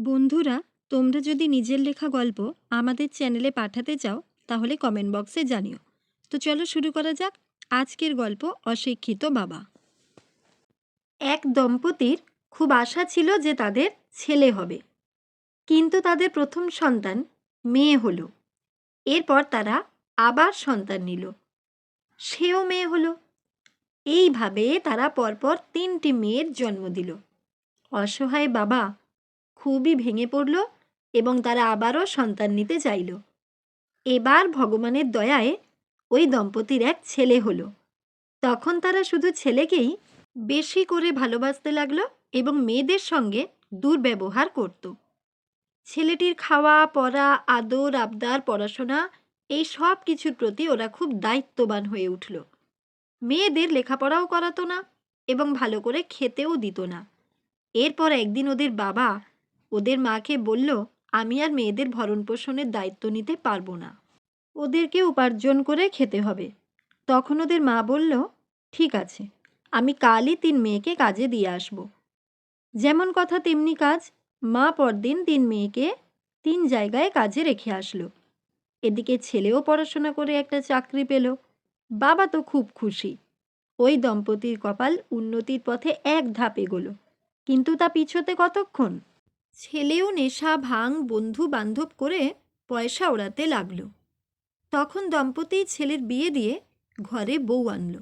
বন্ধুরা, তোমরা যদি নিজের লেখা গল্প আমাদের চ্যানেলে পাঠাতে চাও, তাহলে কমেন্ট বক্সে জানিও। তো চলো শুরু করা যাক আজকের গল্প অশিক্ষিত বাবা। এক দম্পতির খুব আশা ছিল যে তাদের ছেলে হবে। কিন্তু তাদের প্রথম সন্তান মেয়ে হলো। এরপর তারা আবার সন্তান নিল। সেও মেয়ে হলো। এইভাবে তারা পরপর তিনটি মেয়ের জন্ম দিল। অসহায় বাবা খুবই ভেঙে পড়ল এবং তারা আবারও সন্তান নিতে চাইল। এবার ভগবানের দয়ায় ওই দম্পতির এক ছেলে হলো। তখন তারা শুধু ছেলেকেই বেশি করে ভালোবাসতে লাগল এবং মেয়েদের সঙ্গে দুর্ব্যবহার করত। ছেলেটির খাওয়া, পড়া, আদর, আবদার, পড়াশোনা এই সব কিছুর প্রতি ওরা খুব দায়িত্ববান হয়ে উঠল। মেয়েদের লেখাপড়াও করাতো না এবং ভালো করে খেতেও দিত না। এরপর একদিন ওদের বাবা ওদের মাকে বলল, আমি আর মেয়েদের ভরণ পোষণের দায়িত্ব নিতে পারব না। ওদেরকে উপার্জন করে খেতে হবে। তখন ওদের মা বলল, ঠিক আছে, আমি কালই তিন মেয়েকে কাজে দিয়ে আসব। যেমন কথা তেমনি কাজ, মা পরদিন তিন মেয়েকে তিন জায়গায় কাজে রেখে আসলো। এদিকে ছেলেও পড়াশোনা করে একটা চাকরি পেল। বাবা তো খুব খুশি। ওই দম্পতির কপাল উন্নতির পথে এক ধাপ এগোলো। কিন্তু তা পিছোতে কতক্ষণ? ছেলেও নেশা ভাং বন্ধু বান্ধব করে পয়সা ওড়াতে লাগল। তখন দম্পতি ছেলের বিয়ে দিয়ে ঘরে বউ আনলো।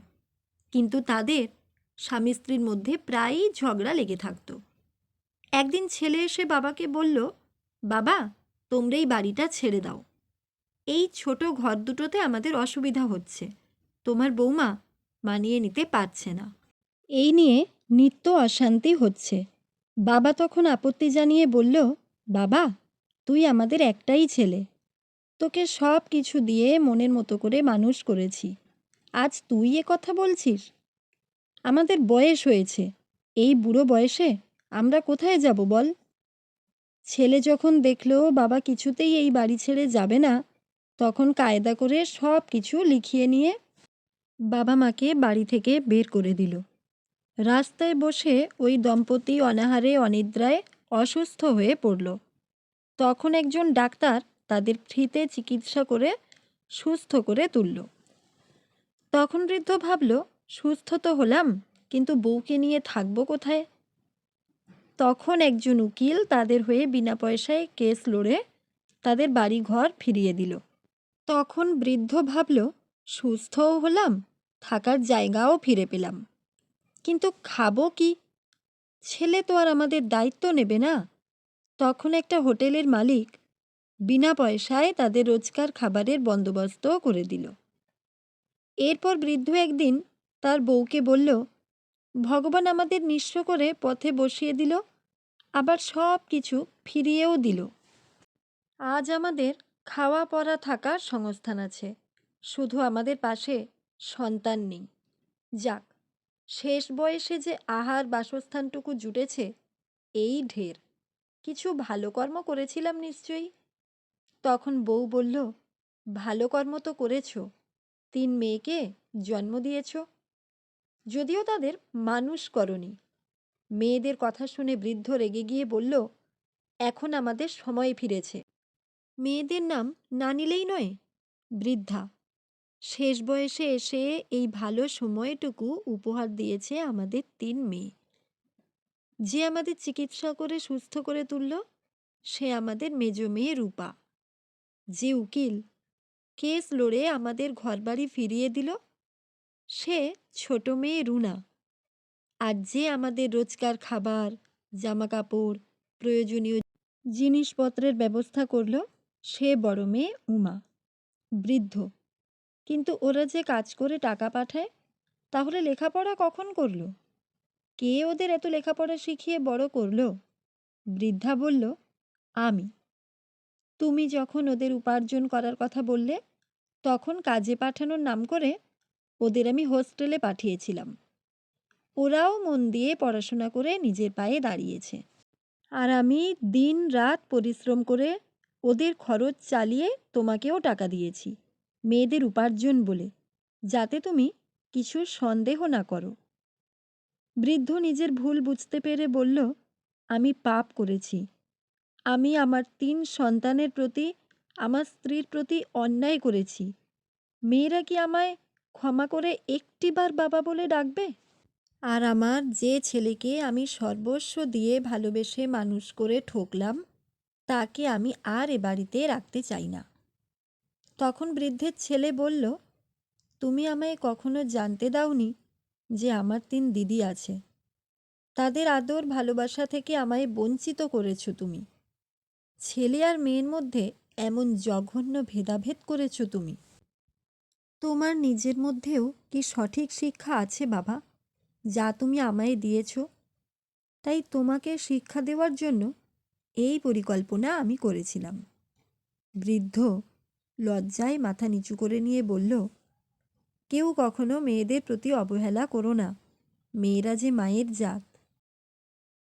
কিন্তু তাদের স্বামী স্ত্রীর মধ্যে প্রায়ই ঝগড়া লেগে থাকতো। একদিন ছেলে এসে বাবাকে বলল, বাবা, তোমরা এই বাড়িটা ছেড়ে দাও। এই ছোট ঘর দুটোতে আমাদের অসুবিধা হচ্ছে। তোমার বৌমা মানিয়ে নিতে পারছে না। এই নিয়ে নিত্য অশান্তি হচ্ছে। বাবা তখন আপত্তি জানিয়ে বলল, বাবা, তুই আমাদের একটাই ছেলে। তোকে সব কিছু দিয়ে মনের মতো করে মানুষ করেছি। আজ তুই এ কথা বলছিস? আমাদের বয়স হয়েছে। এই বুড়ো বয়সে আমরা কোথায় যাব বল? ছেলে যখন দেখল বাবা কিছুতেই এই বাড়ি ছেড়ে যাবে না, তখন কায়দা করে সব কিছু লিখিয়ে নিয়ে বাবা মাকে বাড়ি থেকে বের করে দিল। রাস্তায় বসে ওই দম্পতি অনাহারে, অনিদ্রায় অসুস্থ হয়ে পড়ল। তখন একজন ডাক্তার তাদের ফ্রিতে চিকিৎসা করে সুস্থ করে তুলল। তখন বৃদ্ধ ভাবল, সুস্থ তো হলাম, কিন্তু বউকে নিয়ে থাকব কোথায়? তখন একজন উকিল তাদের হয়ে বিনা পয়সায় কেস লড়ে তাদের বাড়ি ঘর ফিরিয়ে দিল। তখন বৃদ্ধ ভাবল, সুস্থও হলাম, থাকার জায়গাও ফিরে পেলাম। কিন্তু খাব কি? ছেলে তো আর আমাদের দায়িত্ব নেবে না। তখন একটা হোটেলের মালিক বিনা পয়সায় তাদের রোজকার খাবারের বন্দোবস্তও করে দিল। এরপর বৃদ্ধ একদিন তার বউকে বলল, ভগবান আমাদের নিঃস্ব করে পথে বসিয়ে দিল, আবার সব কিছু ফিরিয়েও দিল। আজ আমাদের খাওয়া পরা থাকার সংস্থান আছে, শুধু আমাদের পাশে সন্তান নেই। যাক শেষ বয়সে যে আহার বাসস্থানটুকু জুটেছে, এই ঢের। কিছু ভালো কর্ম করেছিলাম নিশ্চয়ই? তখন বউ বলল, ভালো কর্ম তো করেছ। তিন মেয়েকে জন্ম দিয়েছ। যদিও তাদের মানুষ করনি। মেয়েদের কথা শুনে বৃদ্ধ রেগে গিয়ে বলল, এখন আমাদের সময় ফিরেছে। মেয়েদের নাম না নিলেই নয়, বৃদ্ধা। শেষ বয়সে এসে এই ভালো সময়টুকু উপহার দিয়েছে আমাদের তিন মেয়ে। যে আমাদের চিকিৎসা করে সুস্থ করে তুলল, সে আমাদের মেজ মেয়ে রূপা। যে উকিল, কেস লড়ে আমাদের ঘরবাড়ি ফিরিয়ে দিল, সে ছোট মেয়ে রুনা। আর যে আমাদের রোজকার খাবার জামা কাপড় প্রয়োজনীয় জিনিসপত্রের ব্যবস্থা করল, সে বড় মেয়ে উমা, বৃদ্ধ। কিন্তু ওরা যে কাজ করে টাকা পাঠায়, তাহলে লেখাপড়া কখন করল? কে ওদের এত লেখাপড়া শিখিয়ে বড় করল? বৃদ্ধা বলল, আমি। তুমি যখন ওদের উপার্জন করার কথা বললে, তখন কাজে পাঠানোর নাম করে ওদের আমি হোস্টেলে পাঠিয়েছিলাম। ওরাও মন দিয়ে পড়াশোনা করে নিজের পায়ে দাঁড়িয়েছে। আর আমি দিন রাত পরিশ্রম করে ওদের খরচ চালিয়ে তোমাকেও টাকা দিয়েছি। মেয়েদের উপার্জন বলে, যাতে তুমি কিছু সন্দেহ না করো। বৃদ্ধ নিজের ভুল বুঝতে পেরে বলল, আমি পাপ করেছি। আমি আমার তিন সন্তানের প্রতি, আমার স্ত্রীর প্রতি অন্যায় করেছি। মেয়েরা কি আমায় ক্ষমা করে একটিবার বাবা বলে ডাকবে? আর আমার যে ছেলেকে আমি সর্বস্ব দিয়ে ভালোবেসে মানুষ করে ঠকলাম, তাকে আমি আর এ বাড়িতে রাখতে চাই না। তখন বৃদ্ধের ছেলে বলল, তুমি আমায় কখনো জানতে দাওনি যে আমার তিন দিদি আছে। তাদের আদর, ভালোবাসা থেকে আমায় বঞ্চিত করেছ তুমি। ছেলে আর মেয়ের মধ্যে এমন জঘন্য ভেদাভেদ করেছ তুমি। তোমার নিজের মধ্যেও কি সঠিক শিক্ষা আছে বাবা, যা তুমি আমায় দিয়েছ? তাই তোমাকে শিক্ষা দেওয়ার জন্য এই পরিকল্পনা আমি করেছিলাম। বৃদ্ধ লজ্জায় মাথা নিচু করে নিয়ে বলল, কেউ কখনো মেয়েদের প্রতি অবহেলা করো না। মেয়েরা যে মায়ের জাত